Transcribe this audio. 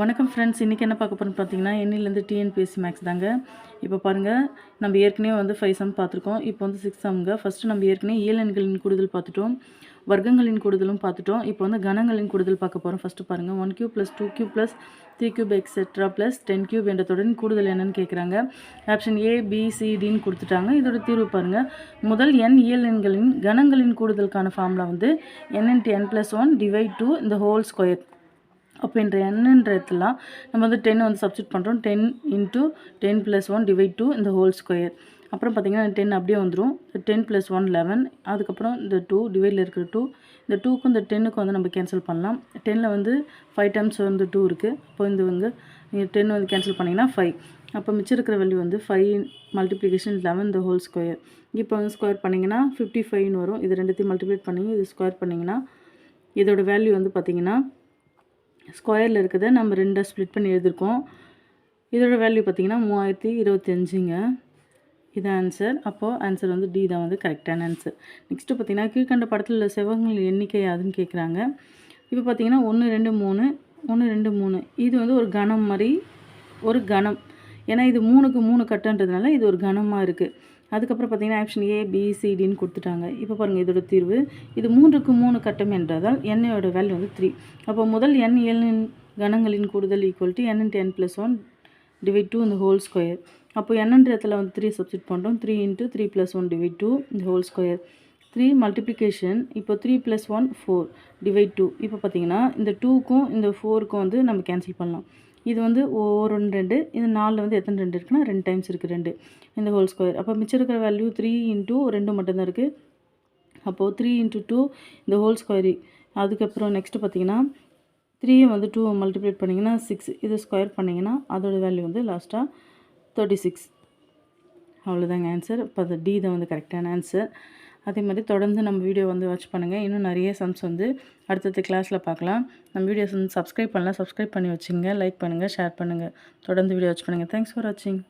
வணக்கம் ஃப்ரெண்ட்ஸ் இன்றைக்கி என்ன பார்க்க போகிறோம்னு பார்த்தீங்கன்னா எண்ணிலேருந்து டிஎன்பிஎஸ்சி மேக்ஸ் தாங்க. இப்போ பாருங்கள் நம்ம ஏற்கனவே வந்து ஃபைவ் சம் பார்த்துருக்கோம். இப்போ வந்து சிக்ஸ் சம்ங்க ஃபஸ்ட்டு நம்ம ஏற்கனவே இயலெண்களின் கூடுதல் பார்த்துட்டோம். வர்க்கங்களின் கூடுதலும் பார்த்துட்டோம். இப்போ வந்து கணங்களின் கூடுதல் பார்க்க போகிறோம் ஃபஸ்ட்டு பாருங்கள் one cube plus two cube plus three cube etcetera plus ten cube என்ற தொடரின் கூடுதல் என்னன்னு கேட்குறாங்க ஆப்ஷன் ஏ பிசிடின்னு கொடுத்துட்டாங்க. இதோட தீர்வு பாருங்கள் முதல் என் இயலெண்களின் கணங்களின் கூடுதலுக்கான ஃபார்முலா வந்து n n into plus one divide two இந்த ஹோல் ஸ்கொயர் அப்போ இந்த என்னன்றதுலாம் நம்ம வந்து டென் வந்து சப்ஸ்டிட் பண்ணுறோம் ten into ten plus one divide two இந்த ஹோல் ஸ்கொயர் அப்புறம் பார்த்திங்கன்னா டென் அப்படியே வந்துடும் டென் ப்ளஸ் ஒன் லெவன் அதுக்கப்புறம் இந்த டூ டிவைடில் இருக்கிற டூ இந்த டூக்கும் இந்த டென்னுக்கும் வந்து நம்ம கேன்சல் பண்ணலாம். டென்னில் வந்து ஃபைவ் டைம்ஸ் வந்து டூ இருக்குது அப்போ இந்த வந்து நீங்கள் டென் வந்து கேன்சல் பண்ணிங்கன்னா ஃபைவ் அப்போ மிச்சம் இருக்கிற வேல்யூ வந்து ஃபைவ் மல்டிப்ளிகேஷன் லெவன் இந்த ஹோல் ஸ்கொயர் இப்போ வந்து ஸ்கொயர் பண்ணிங்கன்னா ஃபிஃப்டி ஃபைவ்னு வரும். இது ரெண்டுத்தையும் மல்டிப்ளேட் பண்ணி இது ஸ்கொயர் பண்ணிங்கன்னா இதோட வேல்யூ வந்து பார்த்திங்கன்னா ஸ்கொயரில் இருக்கிறத நம்ம ரெண்டாக ஸ்ப்ளிட் பண்ணி எழுதியிருக்கோம். இதோட வேல்யூ பார்த்திங்கன்னா மூவாயிரத்தி இருபத்தஞ்சிங்க இது ஆன்சர் அப்போது ஆன்சர் வந்து டி தான் வந்து கரெக்டான ஆன்சர் நெக்ஸ்ட்டு பார்த்தீங்கன்னா கீழ்கண்ட படத்தில் உள்ள செவ்வகங்கள் எண்ணிக்கை யாதுன்னு கேட்குறாங்க. இப்போ பார்த்தீங்கன்னா ஒன்று ரெண்டு மூணு ஒன்று ரெண்டு மூணு. இது வந்து ஒரு கணம் மாதிரி ஒரு கணம். ஏன்னா இது மூணுக்கு மூணு கட்டன்றதுனால இது ஒரு கணமாக இருக்குது அதுக்கப்புறம் பார்த்தீங்கன்னா ஆப்ஷன் ஏ பிசிடின்னு கொடுத்துட்டாங்க. இப்போ பாருங்கள் இதோட தீர்வு. இது மூன்றுக்கு மூணு கட்டம் என்றதால் என்னையோட வேல்யூ வந்து த்ரீ அப்போ முதல் என் ஏழின் கணங்களின் கூடுதல் equal to n into n plus one divide two இந்த ஹோல் ஸ்கொயர் அப்போ என்னன்ற இடத்துல வந்து த்ரீ சப்ஸ்டிட் பண்ணுறோம் three into three plus one divide two இந்த ஹோல் ஸ்கொயர் த்ரீ மல்டிப்ளிகேஷன் இப்போ three plus one four divide two இப்போ பார்த்தீங்கன்னா இந்த டூக்கும் இந்த ஃபோருக்கும் வந்து நம்ம கேன்சல் பண்ணலாம். இது வந்து ஒரு ரெண்டு ரெண்டு. இது நாலில் வந்து எத்தனை ரெண்டு இருக்குன்னா ரெண்டு டைம்ஸ் இருக்குது ரெண்டு. இந்த ஹோல் ஸ்கொயர் அப்போ மிச்சம் இருக்கிற வேல்யூ த்ரீ இன்ட்டு ரெண்டு மட்டும்தான் இருக்குது அப்போது த்ரீ இன்ட்டு டூ இந்த ஹோல் ஸ்கொயர் அதுக்கப்புறம் நெக்ஸ்ட்டு பார்த்தீங்கன்னா த்ரீயை வந்து டூ மல்டிப்ளேட் பண்ணிங்கன்னா சிக்ஸ் இது ஸ்கொயர் பண்ணிங்கன்னா அதோட வேல்யூ வந்து லாஸ்ட்டாக தேர்ட்டி சிக்ஸ் அவ்வளோதாங்க ஆன்சர் இப்போ அது டி தான் வந்து கரெக்டான ஆன்சர் அதே மாதிரி தொடர்ந்து நம்ம வீடியோ வந்து வாட்ச் பண்ணுங்கள் இன்னும் நிறைய சம்ஸ் வந்து அடுத்தடுத்த கிளாஸில் பார்க்கலாம். நம்ம வீடியோஸ் வந்து சப்ஸ்கிரைப் பண்ணலாம் சப்ஸ்கிரைப் பண்ணி வச்சுங்க. லைக் பண்ணுங்கள் ஷேர் பண்ணுங்கள் தொடர்ந்து வீடியோ வாட்ச் பண்ணுங்கள் தேங்க்ஸ் ஃபார் வாட்சிங்